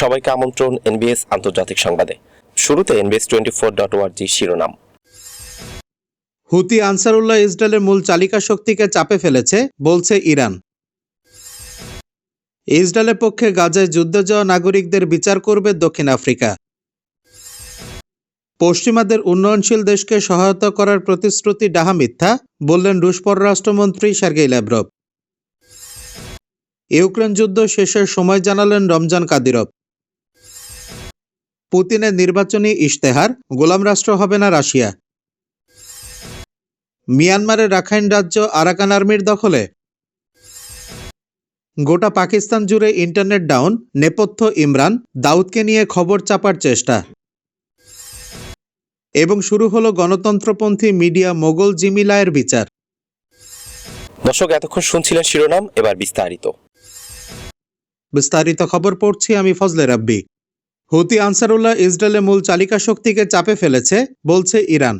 সবাইকে আমন্ত্রণ এনবিএস আন্তর্জাতিক সংবাদে। শুরুতে এনবিএস টোয়েন্টি ফোর ডট ওয়ার্জি শিরোনাম। হুতি আনসারুল্লাহ ইসরায়েলের মূল চালিকা শক্তিকে চাপে ফেলেছে, বলছে ইরান। ইসরায়েলের পক্ষে গাজায় যুদ্ধে যাওয়া নাগরিকদের বিচার করবে দক্ষিণ আফ্রিকা। পশ্চিমাদের উন্নয়নশীল দেশকে সহায়তা করার প্রতিশ্রুতি ডাহা মিথ্যা, বললেন রুশ পররাষ্ট্রমন্ত্রী সার্গেই ল্যাভরভ। ইউক্রেন যুদ্ধ শেষের সময় জানালেন রমজান কাদিরভ। পুতিনের নির্বাচনী ইশতেহার গোলাম রাষ্ট্র হবে না রাশিয়া। মিয়ানমারের রাখাইন রাজ্য আরাকান আর্মির দখলে। গোটা পাকিস্তান জুড়ে ইন্টারনেট ডাউন নেপথ্য ইমরান দাউদকে নিয়ে খবর চাপার চেষ্টা। এবং শুরু হলো গণতন্ত্রপন্থী মিডিয়া মোগল জিমিলায়ের বিচার। দর্শক এতক্ষণ শুনছিলেন শিরোনাম এবার বিস্তারিত। বিস্তারিত খবর পড়ছি আমি ফজলে রাব্বি। হুতি আনসারুল্লাহ ইসরায়েলের মূল চালিকা শক্তিকে চাপে ফেলেছে বলছে ইরান।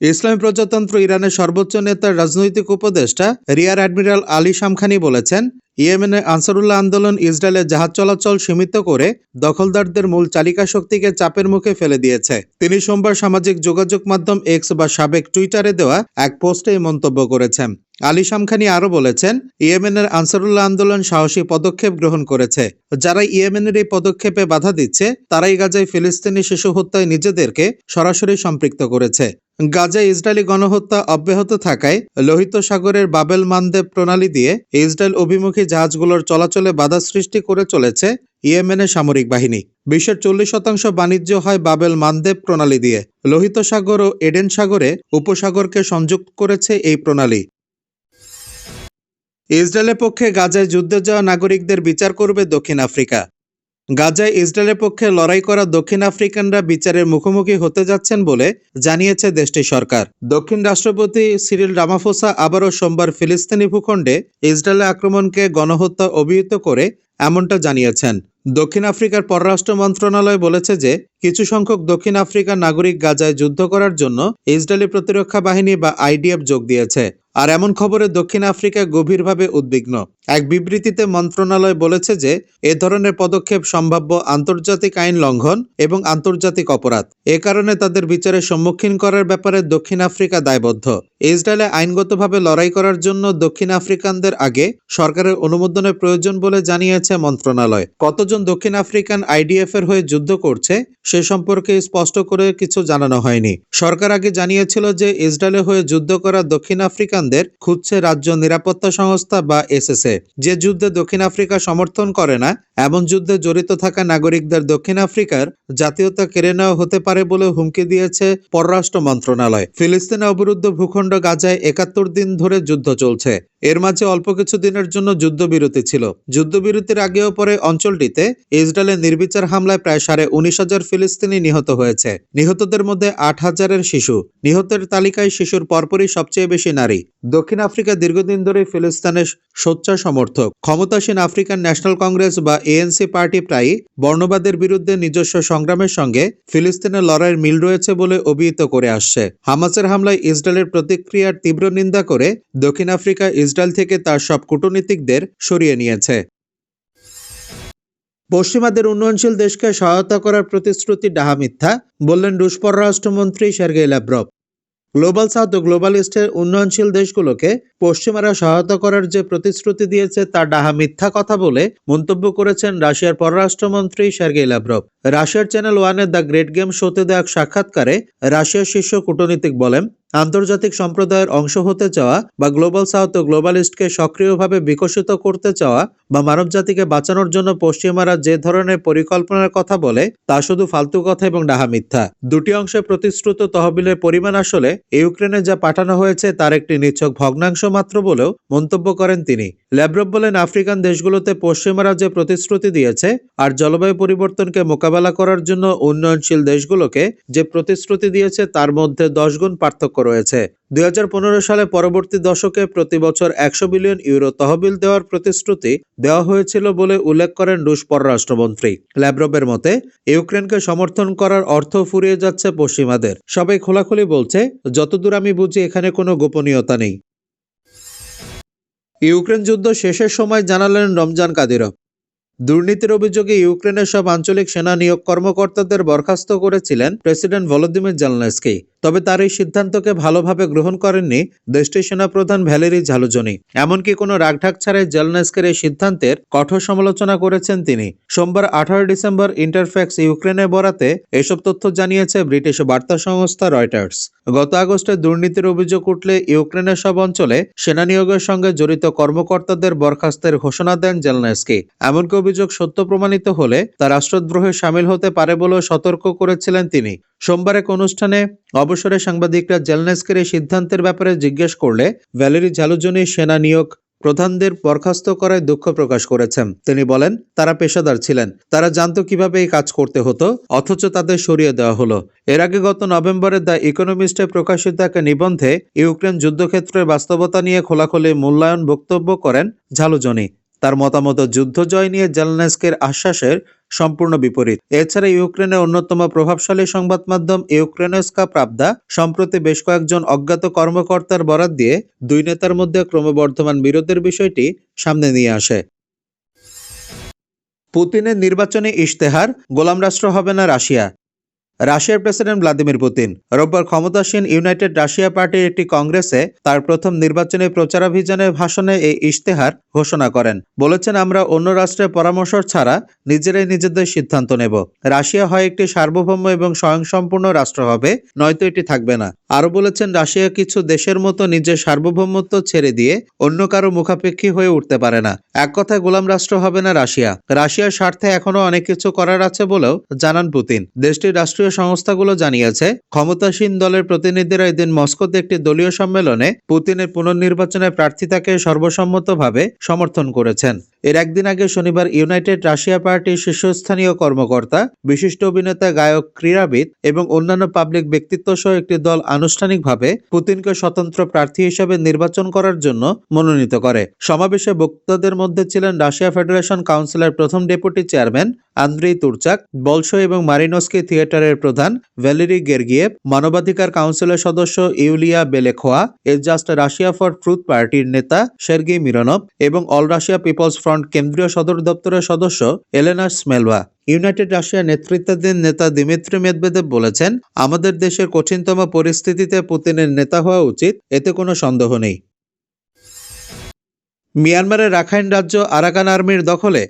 ইসলামী প্রজাতন্ত্র ইরানের সর্বোচ্চ নেতার রাজনৈতিক উপদেষ্টা রিয়ার অ্যাডমিরাল আলী শামখানি বলেছেন ইয়েমেনের আনসারুল্লাহ আন্দোলন ইসরায়েলের জাহাজ চলাচল সীমিত করে দখলদারদের মূল চালিকা শক্তিকে চাপের মুখে ফেলে দিয়েছে। তিনি সোমবার সামাজিক যোগাযোগ মাধ্যম এক্স বা সাবেক টুইটারে দেওয়া এক পোস্টে এই মন্তব্য করেছেন। আলী শামখানি আরও বলেছেন, ইয়েমেনের আনসারুল্লাহ আন্দোলন সাহসী পদক্ষেপ গ্রহণ করেছে। যারা ইয়েমেনের এই পদক্ষেপে বাধা দিচ্ছে, তারাই গাজায় ফিলিস্তিনি শিশু হত্যায় নিজেদেরকে সরাসরি সম্পৃক্ত করেছে। গাজায় ইসরায়েলি গণহত্যা অব্যাহত থাকায় লোহিত সাগরের বাবেল মানদেব প্রণালী দিয়ে ইসরায়েল অভিমুখী জাহাজগুলোর চলাচলে বাধা সৃষ্টি করে চলেছে ইয়েমেনের সামরিক বাহিনী। বিশ্বের চল্লিশ শতাংশ বাণিজ্য হয় বাবেল মানদেব প্রণালী দিয়ে। লোহিত সাগর ও এডেন সাগরে উপসাগরকে সংযুক্ত করেছে এই প্রণালী। ইসরায়েলের পক্ষে গাজায় যুদ্ধে যাওয়া নাগরিকদের বিচার করবে দক্ষিণ আফ্রিকা। গাজায় ইসরায়েলের পক্ষে লড়াই করা দক্ষিণ আফ্রিকানরা বিচারের মুখোমুখি হতে যাচ্ছেন বলে জানিয়েছে দেশটির সরকার। দক্ষিণ রাষ্ট্রপতি সিরিল রামাফোসা আবারও সোমবার ফিলিস্তিনি ভূখণ্ডে ইসরায়েলের আক্রমণকে গণহত্যা অভিহিত করে এমনটা জানিয়েছেন। দক্ষিণ আফ্রিকার পররাষ্ট্র মন্ত্রণালয় বলেছে যে, কিছু সংখ্যক দক্ষিণ আফ্রিকার নাগরিক গাজায় যুদ্ধ করার জন্য ইসরায়েলি প্রতিরক্ষা বাহিনী বা আইডিএফ যোগ দিয়েছে। আর এমন খবরে দক্ষিণ আফ্রিকা গভীরভাবে উদ্বিগ্ন। এক বিবৃতিতে মন্ত্রণালয় বলেছে যে, এ ধরনের পদক্ষেপ সম্ভাব্য আন্তর্জাতিক আইন লঙ্ঘন এবং আন্তর্জাতিক অপরাধ। এ কারণে তাদের বিচারের সম্মুখীন করার ব্যাপারে দক্ষিণ আফ্রিকা দায়বদ্ধ। ইসরায়েলে আইনগতভাবে লড়াই করার জন্য দক্ষিণ আফ্রিকানদের আগে সরকারের অনুমোদনের প্রয়োজন বলে জানিয়েছে মন্ত্রণালয়। কতজন দক্ষিণ আফ্রিকান আইডিএফ এর হয়ে যুদ্ধ করছে, সে সম্পর্কে স্পষ্ট করে কিছু জানানো হয়নি। সরকার আগে জানিয়েছিল যে, ইসরায়েলে হয়ে যুদ্ধ করা দক্ষিণ আফ্রিকানদের খুঁজছে রাজ্য নিরাপত্তা সংস্থা বা এসএসএ। যে যুদ্ধে দক্ষিণ আফ্রিকা সমর্থন করে না, এমন যুদ্ধে জড়িত থাকা নাগরিকদের দক্ষিণ আফ্রিকার জাতীয়তা কেড়ে নেওয়া হতে পারে বলে হুমকি দিয়েছে পররাষ্ট্র মন্ত্রণালয়। ফিলিস্তিনে অবরুদ্ধ ভূখণ্ড গাজায় একাত্তর দিন ধরে যুদ্ধ চলছে। এর মাঝে অল্প কিছু দিনের জন্য যুদ্ধবিরতি ছিল। যুদ্ধবিরতির আগেও পরে অঞ্চলটিতে ইসরায়েলের নির্বিচার হামলায় প্রায় সাড়ে উনিশ হাজার ফিলিস্তিনি নিহত হয়েছে। নিহতদের মধ্যে আট হাজারের শিশু। নিহতের তালিকায় শিশুর পরপরই সবচেয়ে বেশি নারী। দক্ষিণ আফ্রিকা দীর্ঘদিন ধরে ফিলিস্তানের সোচ্চার সমর্থক ক্ষমতাসীন আফ্রিকান ন্যাশনাল কংগ্রেস বা এএনসি পার্টি প্রায়ই বর্ণবাদের বিরুদ্ধে নিজস্ব সংগ্রামের সঙ্গে ফিলিস্তিনের লড়াইয়ের মিল রয়েছে বলে অভিহিত করে আসছে। হামাসের হামলায় ইসরায়েলের প্রতিক্রিয়ার তীব্র নিন্দা করে দক্ষিণ আফ্রিকা ইসরায়েল থেকে তার সব কূটনীতিকদের সরিয়ে নিয়েছে। পশ্চিমাদের উন্নয়নশীল দেশকে সহায়তা করার প্রতিশ্রুতি ডাহা মিথ্যা, বললেন রুশ পররাষ্ট্রমন্ত্রী সার্গেই ল্যাভরভ গ্লোবাল সাউথ ও গ্লোবাল ইস্টের উন্নয়নশীল দেশগুলোকে পশ্চিমারা সহায়তা করার যে প্রতিশ্রুতি দিয়েছে তা ডাহা মিথ্যা কথা বলে মন্তব্য করেছেন রাশিয়ার পররাষ্ট্রমন্ত্রী সার্গেই লাভরভ। রাশিয়ার চ্যানেল ওয়ানের দ্য গ্রেট গেম শোতে দেওয়া এক সাক্ষাৎকারে রাশিয়ার শীর্ষ কূটনীতিক বলেন আন্তর্জাতিক সম্প্রদায়ের অংশ হতে চাওয়া বা গ্লোবাল সাউথ ও গ্লোবাল ইস্টকে সক্রিয়ভাবে বিকশিত করতে চাওয়া বা মানবজাতিকে বাঁচানোর জন্য পশ্চিমারা যে ধরনের পরিকল্পনার কথা বলে, তা শুধু ফালতু কথা এবং ডাহা মিথ্যা। দুটি অংশে প্রতিশ্রুত তহবিলের পরিমাণ আসলে ইউক্রেনে যা পাঠানো হয়েছে তার একটি নিচ্ছক ভগ্নাংশ মাত্র বলেও মন্তব্য করেন তিনি। ল্যাব্রভ বলেন, আফ্রিকান দেশগুলোতে পশ্চিমারা যে প্রতিশ্রুতি দিয়েছে আর জলবায়ু পরিবর্তনকে মোকাবেলা করার জন্য উন্নয়নশীল দেশগুলোকে যে প্রতিশ্রুতি দিয়েছে তার মধ্যে দশ গুণ পার্থক্য রয়েছে। দুই হাজার পনেরো সালে পরবর্তী দশকে প্রতি বছর একশো বিলিয়ন ইউরো তহবিল দেওয়ার প্রতিশ্রুতি দেওয়া হয়েছিল বলে উল্লেখ করেন রুশ পররাষ্ট্রমন্ত্রী। ল্যাব্রবের মতে, ইউক্রেনকে সমর্থন করার অর্থ ফুরিয়ে যাচ্ছে পশ্চিমাদের। সবাই খোলাখুলি বলছে, যতদূর আমি বুঝি, এখানে কোনো গোপনীয়তা নেই। ইউক্রেন যুদ্ধ শেষের সময় জানালেন রমজান কাদিরভ। দুর্নীতির অভিযোগে ইউক্রেনের সব আঞ্চলিক সেনা নিয়োগ কর্মকর্তাদের বরখাস্ত করেছিলেন প্রেসিডেন্ট ভলোদিমির জেলনেস্কি। তবে তার এই সিদ্ধান্তকে ভালোভাবে গ্রহণ করেননি দেশটির সেনাপ্রধান ভ্যালেরি ঝালুজনি। এমনকি কোনো রাগঢাক ছাড়াই জেলনেস্কের এই সিদ্ধান্তের কঠোর সমালোচনা করেছেন তিনি। সোমবার আঠারো ডিসেম্বর ইন্টারফ্যাক্স ইউক্রেনের বরাতে এসব তথ্য জানিয়েছে ব্রিটিশ বার্তা সংস্থা রয়টার্স। গত আগস্টে দুর্নীতির অভিযোগ উঠলে ইউক্রেনের সব অঞ্চলে সেনা নিয়োগের সঙ্গে জড়িত কর্মকর্তাদের বরখাস্তের ঘোষণা দেন জেলনেস্কি। এমনকি অভিযোগ সত্য প্রমাণিত হলে তা রাষ্ট্রদ্রোহে সামিল হতে পারে বলেও সতর্ক করেছিলেন তিনি। সোমবার এক অনুষ্ঠানে অবসরে সাংবাদিকরা জেলনেস্কের এই সিদ্ধান্তের ব্যাপারে জিজ্ঞেস করলে ভ্যালেরি ঝালুজনি সেনা নিয়োগ প্রধানদের বরখাস্ত করায় দুঃখ প্রকাশ করেছেন। তিনি বলেন, তারা পেশাদার ছিলেন। তারা জানতো কীভাবে এই কাজ করতে হতো, অথচ তাদের সরিয়ে দেওয়া হলো। এর আগে গত নভেম্বরে দ্য ইকোনমিস্টে প্রকাশিত এক নিবন্ধে ইউক্রেন যুদ্ধক্ষেত্রের বাস্তবতা নিয়ে খোলাখুলি মূল্যায়ন বক্তব্য করেন ঝালুজনি। তার মতামত যুদ্ধ জয় নিয়ে জেলনেস্কের আশ্বাসের সম্পূর্ণ বিপরীত। এছাড়া ইউক্রেনের অন্যতম প্রভাবশালী সংবাদ মাধ্যম ইউক্রেনস্কা প্রাবদা সম্প্রতি বেশ কয়েকজন অজ্ঞাত কর্মকর্তার বরাত দিয়ে দুই নেতার মধ্যে ক্রমবর্ধমান বিরোধের বিষয়টি সামনে নিয়ে আসে। পুতিনের নির্বাচনী ইশতেহার গোলাম রাষ্ট্র হবে না রাশিয়া। রাশিয়ার প্রেসিডেন্ট ভ্লাদিমির পুতিন। রোববার ক্ষমতাসীন ইউনাইটেড রাশিয়া পার্টির একটি কংগ্রেসে তার প্রথম নির্বাচনী প্রচারাভিযানের ভাষণে এই ইশতেহার ঘোষণা করেন। বলেছেন, আমরা অন্য রাষ্ট্রের পরামর্শ ছাড়া নিজেরাই নিজেদের সিদ্ধান্ত নেব। রাশিয়া হয় একটি সার্বভৌম এবং স্বয়ংসম্পূর্ণ রাষ্ট্র হবে, নয়তো এটি থাকবে না। আরও বলেছেন, রাশিয়া কিছু দেশের মতো নিজের সার্বভৌমত্ব ছেড়ে দিয়ে অন্য কারও মুখাপেক্ষী হয়ে উঠতে পারে না। এক কথায়, গোলাম রাষ্ট্র হবে না রাশিয়া। রাশিয়ার স্বার্থে এখনও অনেক কিছু করার আছে বলেও জানান পুতিন। দেশটির রাষ্ট্রীয় সংস্থাগুলো জানিয়েছে, ক্ষমতাসীন দলের প্রতিনিধিরা এদিন মস্কোতে একটি দলীয় সম্মেলনে পুতিনের পুনর্নির্বাচনের প্রার্থিতাকে সর্বসম্মতভাবে সমর্থন করেছেন। এর একদিন আগে শনিবার ইউনাইটেড রাশিয়া পার্টির শীর্ষস্থানীয় কর্মকর্তা, বিশিষ্ট অভিনেতা, গায়ক, ক্রীড়াবিদ এবং অন্যান্য পাবলিক ব্যক্তিত্ব সহ একটি দল আনুষ্ঠানিকভাবে পুতিনকে স্বতন্ত্র প্রার্থী হিসেবে নির্বাচন করার জন্য মনোনীত করে। সমাবেশে বক্তাদের মধ্যে ছিলেন রাশিয়া ফেডারেশন কাউন্সিলের প্রথম deputy chairman Andrei Turchak, Bolshoi এবং মারিনস্কি থিয়েটারের প্রধান ভ্যালেরি গের্গিয়েভ, মানবাধিকার কাউন্সিলের সদস্য Yulia Belekhova A Just Russia for Truth পার্টির নেতা সের্গি মিরনভ এবং অল রাশিয়া পিপলস ফ্রন্ট কেন্দ্রীয় সদর দপ্তরের সদস্য এলেনা স্মেলভা ইউনাইটেড রাশিয়ার নেতৃত্বাধীন নেতা দিমিত্রি মেদভেদেব বলেছেন, আমাদের দেশের কঠিনতম পরিস্থিতিতে পুতিনের নেতা হওয়া উচিত, এতে কোনো সন্দেহ নেই। মিয়ানমারের রাখাইন রাজ্য আরাকান আর্মির দখলে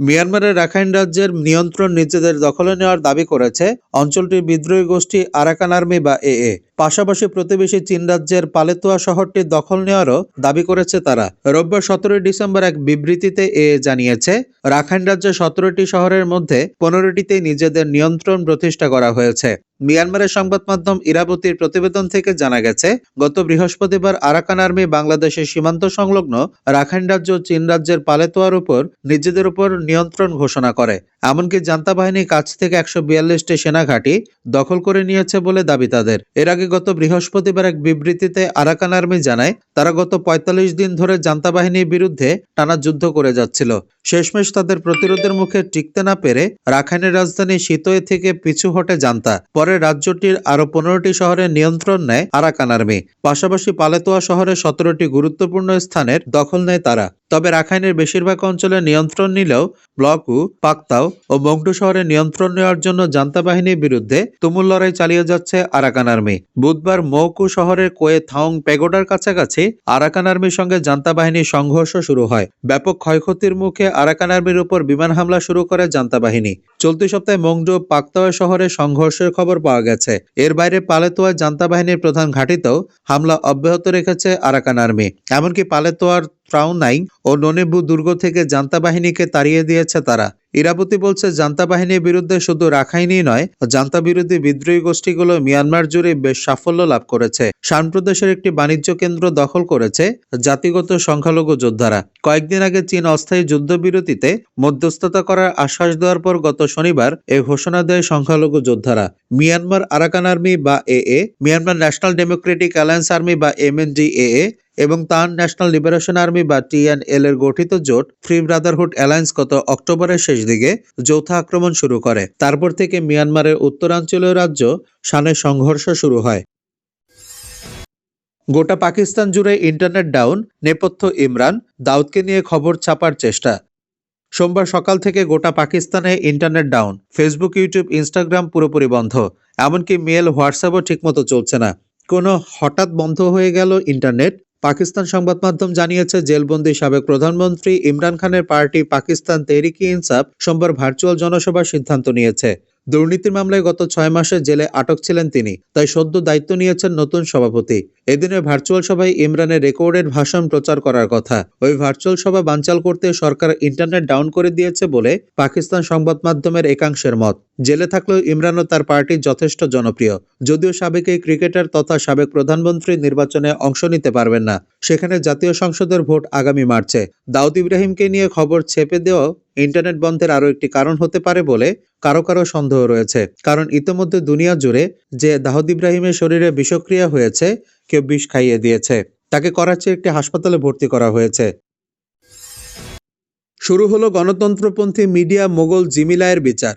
মিয়ানমারের রাখাইন রাজ্যের নিয়ন্ত্রণ নিজেদের দখলে নেওয়ার দাবি করেছে অঞ্চলটির বিদ্রোহী গোষ্ঠী আরাকান আর্মি বা এএ পাশাপাশি প্রতিবেশী চীন রাজ্যের পালেতুয়া শহরটি দখল নেওয়ারও দাবি করেছে তারা। রোববার সতেরোই ডিসেম্বর এক বিবৃতিতে এ জানিয়েছে, রাখাইন রাজ্যের সতেরোটি শহরের মধ্যে পনেরোটিতে নিজেদের নিয়ন্ত্রণ প্রতিষ্ঠা করা হয়েছে। মিয়ানমারের সংবাদ মাধ্যম ইরাবতীর প্রতিবেদন থেকে জানা গেছে, গত বৃহস্পতিবার আরাকান আর্মি বাংলাদেশের সীমান্ত সংলগ্ন রাখাইন রাজ্য চীন রাজ্যের পালেতোয়ার উপর নিজেদের উপর নিয়ন্ত্রণ ঘোষণা করে। এমনকি জান্তা বাহিনী কাছ থেকে একশো বিয়াল্লিশটি সেনা ঘাঁটি দখল করে নিয়েছে বলে দাবি তাদের। এর আগে গত বৃহস্পতিবার এক বিবৃতিতে আরাকান আর্মি জানায়, তারা গত পঁয়তাল্লিশ দিন ধরে জান্তা বাহিনীর বিরুদ্ধে টানা যুদ্ধ করে যাচ্ছিল। শেষমেশ তাদের প্রতিরোধের মুখে টিকতে না পেরে রাখাইনের রাজধানী শীতয়ে থেকে পিছু হটে জান্তা। পরে রাজ্যটির আরও পনেরোটি শহরের নিয়ন্ত্রণ নেয় আরাকান আর্মি। পাশাপাশি পালেতোয়া শহরের সতেরোটি গুরুত্বপূর্ণ স্থানের দখল নেয় তারা। তবে রাখাইনের বেশিরভাগ অঞ্চলে নিয়ন্ত্রণ নিলেও ব্লকু, পাকতাও ও মংডু শহরে নিয়ন্ত্রণ নেওয়ার জন্য জান্তা বাহিনীর বিরুদ্ধে তুমুল লড়াই চালিয়ে যাচ্ছে আরাকান আর্মি। বুধবার মৌকু শহরের কোয়ে থাউং পেগোডার কাছাকাছি আরাকান আর্মির সঙ্গে জান্তা বাহিনীর সংঘর্ষ শুরু হয়। ব্যাপক ক্ষয়ক্ষতির মুখে আরাকান আর্মির উপর বিমান হামলা শুরু করে জান্তা বাহিনী। চলতি সপ্তাহে মংডু পাকতাওয়া শহরে সংঘর্ষের খবর পাওয়া গেছে। এর বাইরে পালেতোয়া জান্তা বাহিনীর প্রধান ঘাঁটিতেও হামলা অব্যাহত রেখেছে আরাকান আর্মি। এমনকি পালেতোয়ার ত্রাউনাইং ও ননেবু দুর্গ থেকে জান্তা বাহিনীকে তাড়িয়ে দিয়েছে তারা। ইরাবতী বলছে জান্তা বাহিনীর বিরুদ্ধে শুধু রাখাইনই নয়, জান্তা বিরোধী বিদ্রোহী গোষ্ঠীগুলো মিয়ানমার জুড়ে বেশ সাফল্য লাভ করেছে। শান প্রদেশের একটি বাণিজ্য কেন্দ্র দখল করেছে জাতিগত সংখ্যালঘু যোদ্ধারা। কয়েকদিন আগে চীন অস্থায়ী যুদ্ধবিরতিতে মধ্যস্থতা করার আশ্বাস দেওয়ার পর গত শনিবার এ ঘোষণা দেয় সংখ্যালঘু যোদ্ধারা। মিয়ানমার আরাকান আর্মি বা A A, Myanmar National Democratic Alliance Army বা এমএনডিএএ এবং তান ন্যাশনাল লিবারেশন আর্মি বা টিএনএল এর গঠিত জোট ফ্রি ব্রাদারহুড অ্যালায়েন্স গত অক্টোবরের শেষ দিকে যৌথ আক্রমণ শুরু করে। তারপর থেকে মিয়ানমারের উত্তরাঞ্চলীয় রাজ্য শানের সংঘর্ষ শুরু হয়। গোটা পাকিস্তান জুড়ে ইন্টারনেট ডাউন, নেপথ্য ইমরান, দাউদকে নিয়ে খবর ছাপার চেষ্টা। সোমবার সকাল থেকে গোটা পাকিস্তানে internet down, Facebook, YouTube, Instagram পুরোপুরি বন্ধ, এমনকি মেল, হোয়াটসঅ্যাপও ঠিকমতো চলছে না। কোনো হঠাৎ বন্ধ হয়ে গেল ইন্টারনেট। পাকিস্তান সংবাদ মাধ্যম জানিয়েছে, জেলবন্দি সাবেক প্রধানমন্ত্রী ইমরান খানের পার্টি পাকিস্তান তেহরিকি ইনসাফ সোমবার ভার্চুয়াল জনসভার সিদ্ধান্ত নিয়েছে। দুর্নীতির মামলায় গত ছয় মাসে জেলে আটক ছিলেন তিনি, তাই সদ্য দায়িত্ব নিয়েছেন নতুন সভাপতি। এদিনের ভার্চুয়াল সভায় ইমরানের রেকর্ডেড ভাষণ প্রচার করার কথা। ওই ভার্চুয়াল সভা বানচাল করতে সরকার ইন্টারনেট ডাউন করে দিয়েছে বলে পাকিস্তান সংবাদ মাধ্যমের একাংশের মত। জেলে থাকলেও ইমরান ও তার পার্টি যথেষ্ট জনপ্রিয়। যদিও সাবেক এই ক্রিকেটার তথা সাবেক প্রধানমন্ত্রী নির্বাচনে অংশ নিতে পারবেন না, সেখানে জাতীয় সংসদের ভোট আগামী মার্চে। দাউদ ইব্রাহিমকে নিয়ে খবর ছেপে দেওয়া ইন্টারনেট বন্ধের আরও একটি কারণ হতে পারে বলে কারও কারও সন্দেহ রয়েছে। কারণ ইতিমধ্যে দুনিয়া জুড়ে যে দাউদ ইব্রাহিমের শরীরে বিষক্রিয়া হয়েছে কেউ বিষ খাইয়ে দিয়েছে। তাকে করাচির একটি হাসপাতালে ভর্তি করা হয়েছে। শুরু হলো গণতন্ত্রপন্থী মিডিয়া মোগল জিমিলায়ের বিচার।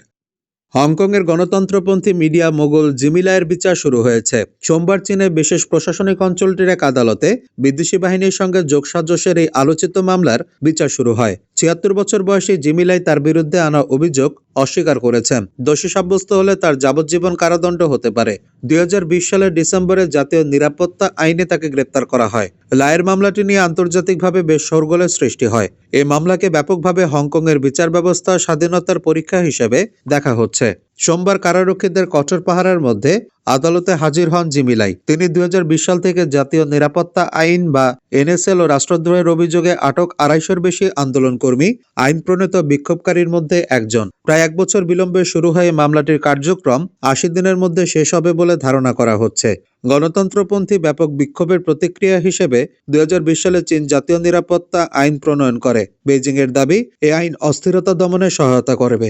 হংকংয়ের গণতন্ত্রপন্থী মিডিয়া মোগল জিমিলায়ের বিচার শুরু হয়েছে। সোমবার চীনের বিশেষ প্রশাসনিক অঞ্চলটির এক আদালতে বিদেশি বাহিনীর সঙ্গে যোগসাজশের এই আলোচিত মামলার বিচার শুরু হয়। ছিয়াত্তর বছর বয়সী জিমিলাই তার বিরুদ্ধে আনা অভিযোগ অস্বীকার করেছেন। দোষী সাব্যস্ত হলে তার যাবজ্জীবন কারাদণ্ড হতে পারে। দুই হাজার বিশ সালের ডিসেম্বরে জাতীয় নিরাপত্তা আইনে তাকে গ্রেপ্তার করা হয়। লায়ের মামলাটি নিয়ে আন্তর্জাতিকভাবে বেশ শোরগোলের সৃষ্টি হয়। এই মামলাকে ব্যাপকভাবে হংকংয়ের বিচার ব্যবস্থা স্বাধীনতার পরীক্ষা হিসেবে দেখা হচ্ছে। সোমবার কারারক্ষীদের কঠোর পাহারার মধ্যে আদালতে হাজির হন জিমিলাই তিনি দুই হাজার বিশ সাল থেকে জাতীয় নিরাপত্তা আইন বা এনএসএল ও রাষ্ট্রদ্রোহের অভিযোগে আটক আড়াইশোর বেশি আন্দোলনকর্মী আইন প্রণীত বিক্ষোভকারীর মধ্যে একজন। প্রায় এক বছর বিলম্বে শুরু হয়ে মামলাটির কার্যক্রম। আশি দিনের মধ্যে শেষ হবে বলে ধারণা করা হচ্ছে। গণতন্ত্রপন্থী ব্যাপক বিক্ষোভের প্রতিক্রিয়া হিসেবে দুই হাজার বিশ সালে চীন জাতীয় নিরাপত্তা আইন প্রণয়ন করে। বেজিং এর দাবি এই আইন অস্থিরতা দমনে সহায়তা করবে।